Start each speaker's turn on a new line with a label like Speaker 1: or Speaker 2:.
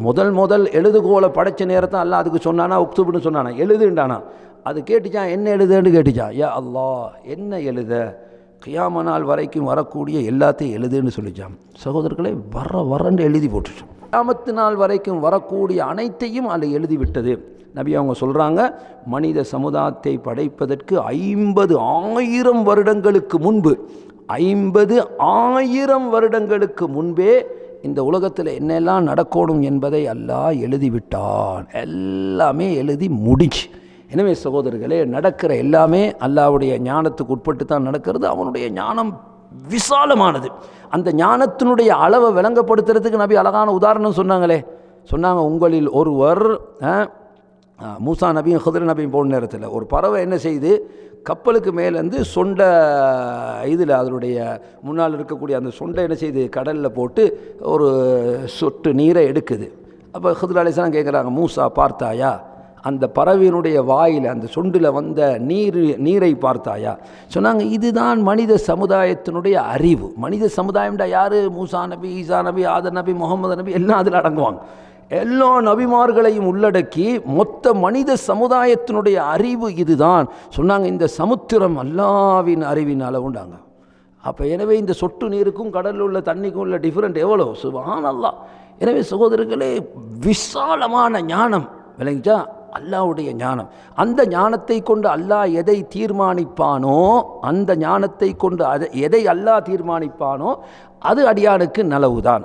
Speaker 1: முதல் முதல் எழுதுகோலை படைச்ச நேரத்தை அல்ல அதுக்கு சொன்னானா உக்துபுன்னு சொன்னானா? எழுதுண்டானா அது கேட்டுச்சான் என்ன எழுதுன்னு கேட்டுச்சான் யா அல்லாஹ் என்ன எழுத? கியாம நாள் வரைக்கும் வரக்கூடிய எல்லாத்தையும் எழுதுன்னு சொல்லிச்சான் சகோதரர்களை வர வரன்னு எழுதி போட்டுச்சான் கியாமத்து நாள் வரைக்கும் வரக்கூடிய அனைத்தையும் அதில் எழுதி விட்டது. நபி அவங்க சொல்கிறாங்க மனித சமுதாயத்தை படைப்பதற்கு ஐம்பது ஆயிரம் வருடங்களுக்கு முன்பு ஐம்பது ஆயிரம் வருடங்களுக்கு முன்பே இந்த உலகத்தில் என்னெல்லாம் நடக்கணும் என்பதை அல்லாஹ் எழுதிவிட்டான். எல்லாமே எழுதி முடிச்சு எனவே சகோதரர்களே நடக்கிற எல்லாமே அல்லாவுடைய ஞானத்துக்கு உட்பட்டு தான் நடக்கிறது. அவனுடைய ஞானம் விசாலமானது. அந்த ஞானத்தினுடைய அளவை விளங்கப்படுத்துறதுக்கு நபி அழகான உதாரணம் சொன்னாங்களே. சொன்னாங்க உங்களில் ஒருவர் மூசா நபியும் ஹுதிர நபியும் போன நேரத்தில் ஒரு பறவை என்ன செய்து கப்பலுக்கு மேலேருந்து சொண்டை இதில் அதனுடைய முன்னால் இருக்கக்கூடிய அந்த சொண்டை என்ன செய்யுது கடலில் போட்டு ஒரு சொட்டு நீரை எடுக்குது. அப்போ ஹுதிர அலிஸ்லாம் கேட்குறாங்க மூசா பார்த்தாயா? அந்த பறவையினுடைய வாயில் அந்த சொண்டில் வந்த நீர் நீரை பார்த்தாயா? சொன்னாங்க இதுதான் மனித சமுதாயத்தினுடைய அறிவு. மனித சமுதாயம்டா யார்? மூசா நபி ஈசா நபி ஆதர் நபி முகமது நபி எல்லாம் அதில் அடங்குவாங்க. எல்லா நபிமார்களையும் உள்ளடக்கி மொத்த மனித சமுதாயத்தினுடைய அறிவு இதுதான். சொன்னாங்க இந்த சமுத்திரம் அல்லாவின் அறிவின் அளவுண்டாங்க அப்போ எனவே இந்த சொட்டு நீருக்கும் கடலில் உள்ள தண்ணிக்கும் உள்ள டிஃப்ரெண்ட் எவ்வளோ? சுபான் எனவே சகோதரர்களே விசாலமான ஞானம் விளங்கிச்சா? அல்லாஹ்வுடைய ஞானம். அந்த ஞானத்தை கொண்டு அல்லாஹ் எதை தீர்மானிப்பானோ அந்த ஞானத்தை கொண்டு அதை எதை அல்லாஹ் தீர்மானிப்பானோ அது அடியானுக்கு நலவுதான்.